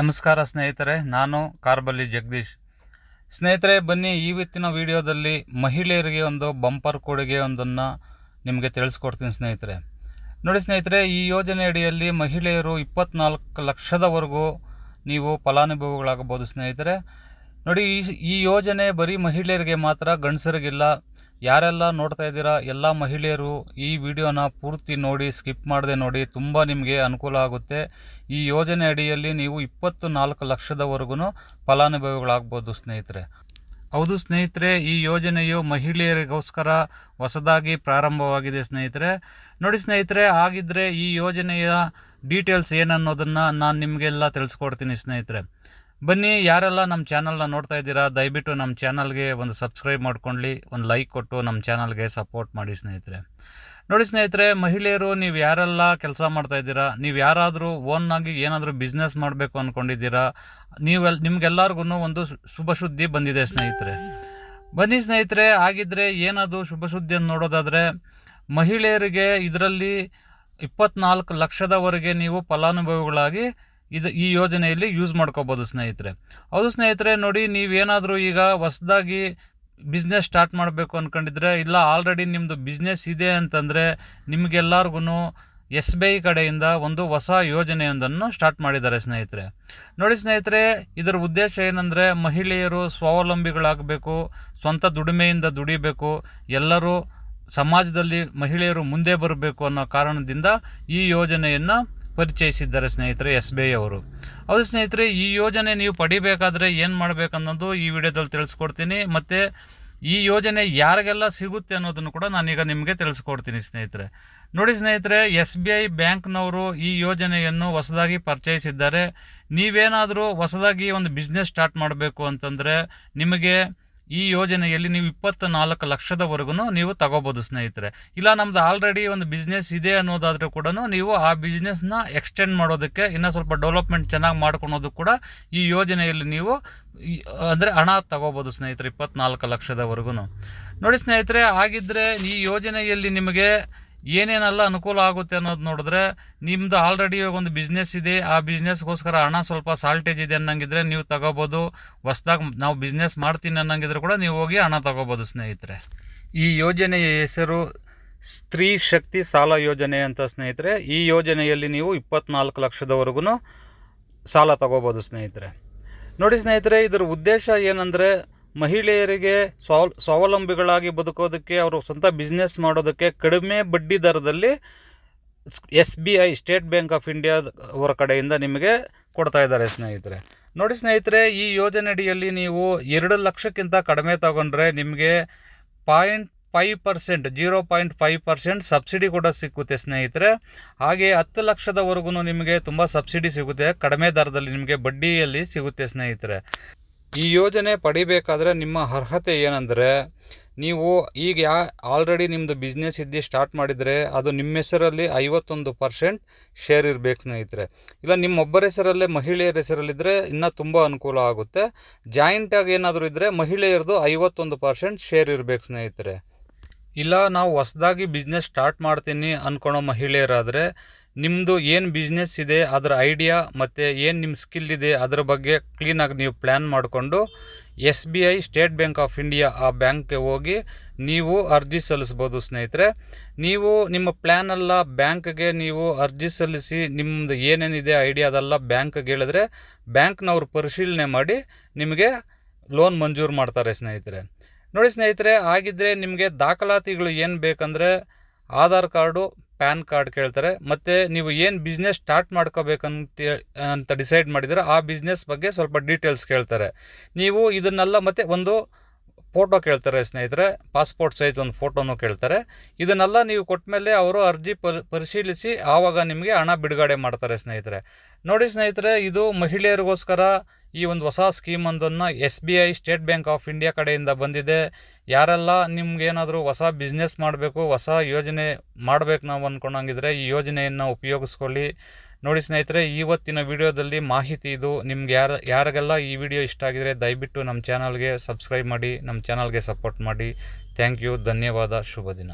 ನಮಸ್ಕಾರ ಸ್ನೇಹಿತರೆ, ನಾನು ಕಾರ್ಬಲ್ಲಿ ಜಗದೀಶ್. ಸ್ನೇಹಿತರೆ, ಬನ್ನಿ ಇವತ್ತಿನ ವಿಡಿಯೋದಲ್ಲಿ ಮಹಿಳೆಯರಿಗೆ ಒಂದು ಬಂಪರ್ ಕೊಡುಗೆ ಒಂದನ್ನು ನಿಮಗೆ ತಿಳಿಸ್ಕೊಡ್ತೀನಿ ಸ್ನೇಹಿತರೆ. ನೋಡಿ ಸ್ನೇಹಿತರೆ, ಈ ಯೋಜನೆ ಅಡಿಯಲ್ಲಿ ಮಹಿಳೆಯರು ಇಪ್ಪತ್ನಾಲ್ಕು ಲಕ್ಷದವರೆಗೂ ನೀವು ಫಲಾನುಭವಿಗಳಾಗಬಹುದು ಸ್ನೇಹಿತರೆ. ನೋಡಿ ಈ ಈ ಯೋಜನೆ ಬರೀ ಮಹಿಳೆಯರಿಗೆ ಮಾತ್ರ, ಗಂಡಸರಿಗಿಲ್ಲ ಯಾರೆಲ್ಲ ನೋಡ್ತಾ ಇದ್ದೀರಾ, ಎಲ್ಲ ಮಹಿಳೆಯರು ಈ ವಿಡಿಯೋನ ಪೂರ್ತಿ ನೋಡಿ, ಸ್ಕಿಪ್ ಮಾಡದೆ ನೋಡಿ, ತುಂಬ ನಿಮಗೆ ಅನುಕೂಲ ಆಗುತ್ತೆ. ಈ ಯೋಜನೆ ಅಡಿಯಲ್ಲಿ ನೀವು ಇಪ್ಪತ್ತು ನಾಲ್ಕು ಲಕ್ಷದವರೆಗೂ ಫಲಾನುಭವಿಗಳಾಗ್ಬೋದು ಸ್ನೇಹಿತರೆ. ಹೌದು ಸ್ನೇಹಿತರೆ, ಈ ಯೋಜನೆಯು ಮಹಿಳೆಯರಿಗೋಸ್ಕರ ಹೊಸದಾಗಿ ಪ್ರಾರಂಭವಾಗಿದೆ ಸ್ನೇಹಿತರೆ. ನೋಡಿ ಸ್ನೇಹಿತರೆ ಆಗಿದ್ದರೆ ಈ ಯೋಜನೆಯ ಡೀಟೇಲ್ಸ್ ಏನನ್ನೋದನ್ನು ನಾನು ನಿಮಗೆಲ್ಲ ತಿಳಿಸ್ಕೊಡ್ತೀನಿ ಸ್ನೇಹಿತರೆ. ಬನ್ನಿ, ಯಾರೆಲ್ಲ ನಮ್ಮ ಚಾನಲ್ನ ನೋಡ್ತಾ ಇದ್ದೀರಾ, ದಯವಿಟ್ಟು ನಮ್ಮ ಚಾನಲ್ಗೆ ಒಂದು ಸಬ್ಸ್ಕ್ರೈಬ್ ಮಾಡ್ಕೊಳ್ಳಿ, ಒಂದು ಲೈಕ್ ಕೊಟ್ಟು ನಮ್ಮ ಚಾನಲ್ಗೆ ಸಪೋರ್ಟ್ ಮಾಡಿ ಸ್ನೇಹಿತರೆ. ನೋಡಿ ಸ್ನೇಹಿತರೆ, ಮಹಿಳೆಯರು, ನೀವು ಯಾರೆಲ್ಲ ಕೆಲಸ ಮಾಡ್ತಾ ಇದ್ದೀರಾ, ನೀವು ಯಾರಾದರೂ ಓನ್ನಾಗಿ ಏನಾದರೂ ಬಿಸ್ನೆಸ್ ಮಾಡಬೇಕು ಅಂದ್ಕೊಂಡಿದ್ದೀರಾ ನೀವೆಲ್ ನಿಮಗೆಲ್ಲರಿಗೂ ಒಂದು ಶುಭ ಸುದ್ದಿ ಬಂದಿದೆ ಸ್ನೇಹಿತರೆ. ಬನ್ನಿ ಸ್ನೇಹಿತರೆ ಆಗಿದ್ದರೆ ಏನದು ಶುಭ ಸುದ್ದಿಯನ್ನು ನೋಡೋದಾದರೆ, ಮಹಿಳೆಯರಿಗೆ ಇದರಲ್ಲಿ ಇಪ್ಪತ್ನಾಲ್ಕು ಲಕ್ಷದವರೆಗೆ ನೀವು ಫಲಾನುಭವಿಗಳಾಗಿ ಇದು ಈ ಯೋಜನೆಯಲ್ಲಿ ಯೂಸ್ ಮಾಡ್ಕೋಬೋದು ಸ್ನೇಹಿತರೆ. ಹೌದು ಸ್ನೇಹಿತರೆ, ನೋಡಿ ನೀವೇನಾದರೂ ಈಗ ಹೊಸದಾಗಿ ಬಿಸ್ನೆಸ್ ಸ್ಟಾರ್ಟ್ ಮಾಡಬೇಕು ಅಂದ್ಕೊಂಡಿದ್ರೆ ಇಲ್ಲ ಆಲ್ರೆಡಿ ನಿಮ್ಮದು ಬಿಸ್ನೆಸ್ ಇದೆ ಅಂತಂದರೆ ನಿಮಗೆಲ್ಲರಿಗೂ ಎಸ್ ಬಿ ಐ ಕಡೆಯಿಂದ ಒಂದು ಹೊಸ ಯೋಜನೆಯೊಂದನ್ನು ಸ್ಟಾರ್ಟ್ ಮಾಡಿದ್ದಾರೆ ಸ್ನೇಹಿತರೆ. ನೋಡಿ ಸ್ನೇಹಿತರೆ, ಇದರ ಉದ್ದೇಶ ಏನಂದರೆ ಮಹಿಳೆಯರು ಸ್ವಾವಲಂಬಿಗಳಾಗಬೇಕು, ಸ್ವಂತ ದುಡಿಮೆಯಿಂದ ದುಡಿಬೇಕು, ಎಲ್ಲರೂ ಸಮಾಜದಲ್ಲಿ ಮಹಿಳೆಯರು ಮುಂದೆ ಬರಬೇಕು ಅನ್ನೋ ಕಾರಣದಿಂದ ಈ ಯೋಜನೆಯನ್ನು ಪರಿಚಯಿಸಿದ್ದಾರೆ ಸ್ನೇಹಿತರೆ ಎಸ್ ಬಿ ಐ ಅವರು. ಹೌದು ಸ್ನೇಹಿತರೆ, ಈ ಯೋಜನೆ ನೀವು ಪಡಿಬೇಕಾದ್ರೆ ಏನು ಮಾಡಬೇಕನ್ನೋದು ಈ ವಿಡಿಯೋದಲ್ಲಿ ತಿಳಿಸ್ಕೊಡ್ತೀನಿ. ಮತ್ತು ಈ ಯೋಜನೆ ಯಾರಿಗೆಲ್ಲ ಸಿಗುತ್ತೆ ಅನ್ನೋದನ್ನು ಕೂಡ ನಾನೀಗ ನಿಮಗೆ ತಿಳಿಸ್ಕೊಡ್ತೀನಿ ಸ್ನೇಹಿತರೆ. ನೋಡಿ ಸ್ನೇಹಿತರೆ ಎಸ್ ಬಿ ಐ ಬ್ಯಾಂಕ್ನವರು ಈ ಯೋಜನೆಯನ್ನು ಹೊಸದಾಗಿ ಪರಿಚಯಿಸಿದ್ದಾರೆ. ನೀವೇನಾದರೂ ಹೊಸದಾಗಿ ಒಂದು ಬಿಸ್ನೆಸ್ ಸ್ಟಾರ್ಟ್ ಮಾಡಬೇಕು ಅಂತಂದರೆ ನಿಮಗೆ ಈ ಯೋಜನೆಯಲ್ಲಿ ನೀವು ಇಪ್ಪತ್ತ ನಾಲ್ಕು ಲಕ್ಷದವರೆಗೂ ನೀವು ತಗೋಬೋದು, ಸ್ನೇಹಿತರೆ. ಇಲ್ಲ, ನಮ್ದು ಆಲ್ರೆಡಿ ಒಂದು ಬಿಸ್ನೆಸ್ ಇದೆ ಅನ್ನೋದಾದರೂ ಕೂಡ ನೀವು ಆ ಬಿಸ್ನೆಸ್ನ ಎಕ್ಸ್ಟೆಂಡ್ ಮಾಡೋದಕ್ಕೆ ಇನ್ನೂ ಸ್ವಲ್ಪ ಡೆವಲಪ್ಮೆಂಟ್ ಚೆನ್ನಾಗಿ ಮಾಡ್ಕೊಳೋದು ಕೂಡ ಈ ಯೋಜನೆಯಲ್ಲಿ ನೀವು ಅಂದರೆ ಹಣ ತಗೋಬೋದು, ಸ್ನೇಹಿತರೆ, ಇಪ್ಪತ್ನಾಲ್ಕು ಲಕ್ಷದವರೆಗೂ ನೋಡಿ, ಸ್ನೇಹಿತರೆ ಆಗಿದ್ದರೆ ಈ ಯೋಜನೆಯಲ್ಲಿ ನಿಮಗೆ ಏನೇನೆಲ್ಲ ಅನುಕೂಲ ಆಗುತ್ತೆ ಅನ್ನೋದು ನೋಡಿದ್ರೆ ನಿಮ್ಮದು ಆಲ್ರೆಡಿ ಇವಾಗ ಒಂದು ಬಿಸ್ನೆಸ್ ಇದೆ. ಆ ಬಿಸ್ನೆಸ್ಗೋಸ್ಕರ ಹಣ ಸ್ವಲ್ಪ ಸಾಲ್ಟೇಜ್ ಇದೆ ಅನ್ನಂಗಿದ್ರೆ ನೀವು ತಗೋಬೋದು. ಹೊಸ್ದಾಗಿ ನಾವು ಬಿಸ್ನೆಸ್ ಮಾಡ್ತೀನಿ ಅನ್ನಂಗಿದ್ರೆ ಕೂಡ ನೀವು ಹೋಗಿ ಹಣ ತಗೋಬೋದು, ಸ್ನೇಹಿತರೆ. ಈ ಯೋಜನೆಯ ಹೆಸರು ಸ್ತ್ರೀ ಶಕ್ತಿ ಸಾಲ ಯೋಜನೆ ಅಂತ, ಸ್ನೇಹಿತರೆ. ಈ ಯೋಜನೆಯಲ್ಲಿ ನೀವು ಇಪ್ಪತ್ನಾಲ್ಕು ಲಕ್ಷದವರೆಗೂ ಸಾಲ ತಗೋಬೋದು, ಸ್ನೇಹಿತರೆ. ನೋಡಿ, ಸ್ನೇಹಿತರೆ, ಇದರ ಉದ್ದೇಶ ಏನಂದರೆ ಮಹಿಳೆಯರಿಗೆ ಸ್ವಾವ, ಸ್ವಾವಲಂಬಿಗಳಾಗಿ ಬದುಕೋದಕ್ಕೆ ಅವರು ಸ್ವಂತ ಬಿಸ್ನೆಸ್ ಮಾಡೋದಕ್ಕೆ ಕಡಿಮೆ ಬಡ್ಡಿ ದರದಲ್ಲಿ S B I State Bank of India ಅವರ ಕಡೆಯಿಂದ ನಿಮಗೆ ಕೊಡ್ತಾ ಇದ್ದಾರೆ ಸ್ನೇಹಿತರೆ. ನೋಡಿ ಸ್ನೇಹಿತರೆ, ಈ ಯೋಜನೆ ಅಡಿಯಲ್ಲಿ ನೀವು ಎರಡು ಲಕ್ಷಕ್ಕಿಂತ ಕಡಿಮೆ ತಗೊಂಡ್ರೆ ನಿಮಗೆ point five percent, zero point five percent subsidy ಕೂಡ ಸಿಕ್ಕುತ್ತೆ ಸ್ನೇಹಿತರೆ. ಹಾಗೆ ಹತ್ತು ಲಕ್ಷದವರೆಗೂ ನಿಮಗೆ ತುಂಬ ಸಬ್ಸಿಡಿ ಸಿಗುತ್ತೆ ಕಡಿಮೆ ದರದಲ್ಲಿ ನಿಮಗೆ ಬಡ್ಡಿಯಲ್ಲಿ ಸಿಗುತ್ತೆ ಸ್ನೇಹಿತರೆ. ಈ ಯೋಜನೆ ಪಡಿಬೇಕಾದ್ರೆ ನಿಮ್ಮ ಅರ್ಹತೆ ಏನಂದರೆ, ನೀವು ಈಗ ಯಾ ಆಲ್ರೆಡಿ ನಿಮ್ಮದು ಬಿಸ್ನೆಸ್ ಇದ್ದು ಸ್ಟಾರ್ಟ್ ಮಾಡಿದರೆ ಅದು ನಿಮ್ಮ ಹೆಸರಲ್ಲಿ ಐವತ್ತೊಂದು ಪರ್ಸೆಂಟ್ ಶೇರ್ ಇರಬೇಕು ಸ್ನೇಹಿತರೆ. ಇಲ್ಲ ನಿಮ್ಮೊಬ್ಬರ ಹೆಸರಲ್ಲೇ, ಮಹಿಳೆಯರ ಹೆಸರಲ್ಲಿದ್ದರೆ ಇನ್ನೂ ತುಂಬ ಅನುಕೂಲ ಆಗುತ್ತೆ. ಜಾಯಿಂಟಾಗಿ ಏನಾದರೂ ಇದ್ದರೆ ಮಹಿಳೆಯರದು ಐವತ್ತೊಂದು ಪರ್ಸೆಂಟ್ ಶೇರ್ ಇರಬೇಕು ಸ್ನೇಹಿತರೆ. ಇಲ್ಲ, ನಾವು ಹೊಸ್ದಾಗಿ ಬಿಸ್ನೆಸ್ ಸ್ಟಾರ್ಟ್ ಮಾಡ್ತೀನಿ ಅಂದ್ಕೊಳೋ ಮಹಿಳೆಯರಾದರೆ ನಿಮ್ಮದು ಏನು ಬಿಸ್ನೆಸ್ ಇದೆ, ಅದರ ಐಡಿಯಾ ಮತ್ತು ಏನು ನಿಮ್ಮ ಸ್ಕಿಲ್ ಇದೆ, ಅದರ ಬಗ್ಗೆ ಕ್ಲೀನಾಗಿ ನೀವು ಪ್ಲ್ಯಾನ್ ಮಾಡಿಕೊಂಡು S B I State Bank of India ಆ ಬ್ಯಾಂಕ್ಗೆ ಹೋಗಿ ನೀವು ಅರ್ಜಿ ಸಲ್ಲಿಸ್ಬೋದು ಸ್ನೇಹಿತರೆ. ನೀವು ನಿಮ್ಮ ಪ್ಲ್ಯಾನೆಲ್ಲ ಬ್ಯಾಂಕ್ಗೆ ನೀವು ಅರ್ಜಿ ಸಲ್ಲಿಸಿ ನಿಮ್ಮದು ಏನೇನಿದೆ ಐಡಿಯಾ ಅದೆಲ್ಲ ಬ್ಯಾಂಕ್ಗೆ ಹೇಳಿದ್ರೆ ಬ್ಯಾಂಕ್ನವ್ರು ಪರಿಶೀಲನೆ ಮಾಡಿ ನಿಮಗೆ ಲೋನ್ ಮಂಜೂರು ಮಾಡ್ತಾರೆ ಸ್ನೇಹಿತರೆ. ನೋಡಿ ಸ್ನೇಹಿತರೆ ಆಗಿದ್ದರೆ ನಿಮಗೆ ದಾಖಲಾತಿಗಳು ಏನು ಬೇಕಂದರೆ ಆಧಾರ್ ಕಾರ್ಡು ಪ್ಯಾನ್ ಕಾರ್ಡ್ ಕೇಳ್ತಾರೆ. ಮತ್ತು ನೀವು ಏನು ಬಿಸ್ನೆಸ್ ಸ್ಟಾರ್ಟ್ ಮಾಡ್ಕೋಬೇಕಂತ ಅಂತ ಡಿಸೈಡ್ ಮಾಡಿದರೆ ಆ ಬಿಸ್ನೆಸ್ ಬಗ್ಗೆ ಸ್ವಲ್ಪ ಡೀಟೇಲ್ಸ್ ಕೇಳ್ತಾರೆ. ನೀವು ಇದನ್ನೆಲ್ಲ ಮತ್ತು ಒಂದು ಫೋಟೋ ಕೇಳ್ತಾರೆ ಸ್ನೇಹಿತರೆ. ಪಾಸ್ಪೋರ್ಟ್ ಸೈಜ್ ಒಂದು ಫೋಟೋನು ಕೇಳ್ತಾರೆ. ಇದನ್ನೆಲ್ಲ ನೀವು ಕೊಟ್ಟ ಮೇಲೆ ಅವರು ಅರ್ಜಿ ಪರಿಶೀಲಿಸಿ ಆವಾಗ ನಿಮಗೆ ಹಣ ಬಿಡುಗಡೆ ಮಾಡ್ತಾರೆ ಸ್ನೇಹಿತರೆ. ನೋಡಿ ಸ್ನೇಹಿತರೆ, ಇದು ಮಹಿಳೆಯರಿಗೋಸ್ಕರ ಈ ಒಂದು ಹೊಸ ಸ್ಕೀಮ್ ಒಂದನ್ನು S B I, State Bank of India ಕಡೆಯಿಂದ ಬಂದಿದೆ. ಯಾರೆಲ್ಲ ನಿಮ್ಗೇನಾದರೂ ಹೊಸ ಬಿಸ್ನೆಸ್ ಮಾಡಬೇಕು, ಹೊಸ ಯೋಜನೆ ಮಾಡಬೇಕು ನಾವು ಅಂದ್ಕೊಂಡಂಗಿದ್ರೆ ಈ ಯೋಜನೆಯನ್ನು ಉಪಯೋಗಿಸ್ಕೊಳ್ಳಿ. ನೋಡಿ ಸ್ನೇಹಿತರೆ, ಇವತ್ತಿನ ವಿಡಿಯೋದಲ್ಲಿ ಮಾಹಿತಿ ಇದು. ನಿಮ್ಗೆ ಯಾರು, ಯಾರಿಗೆಲ್ಲ ಈ ವಿಡಿಯೋ ಇಷ್ಟ ಆಗಿದರೆ ದಯವಿಟ್ಟು ನಮ್ಮ ಚಾನಲ್ಗೆ ಸಬ್ಸ್ಕ್ರೈಬ್ ಮಾಡಿ, ನಮ್ಮ ಚಾನಲ್ಗೆ ಸಪೋರ್ಟ್ ಮಾಡಿ. ಥ್ಯಾಂಕ್ ಯು ಧನ್ಯವಾದ ಶುಭ ದಿನ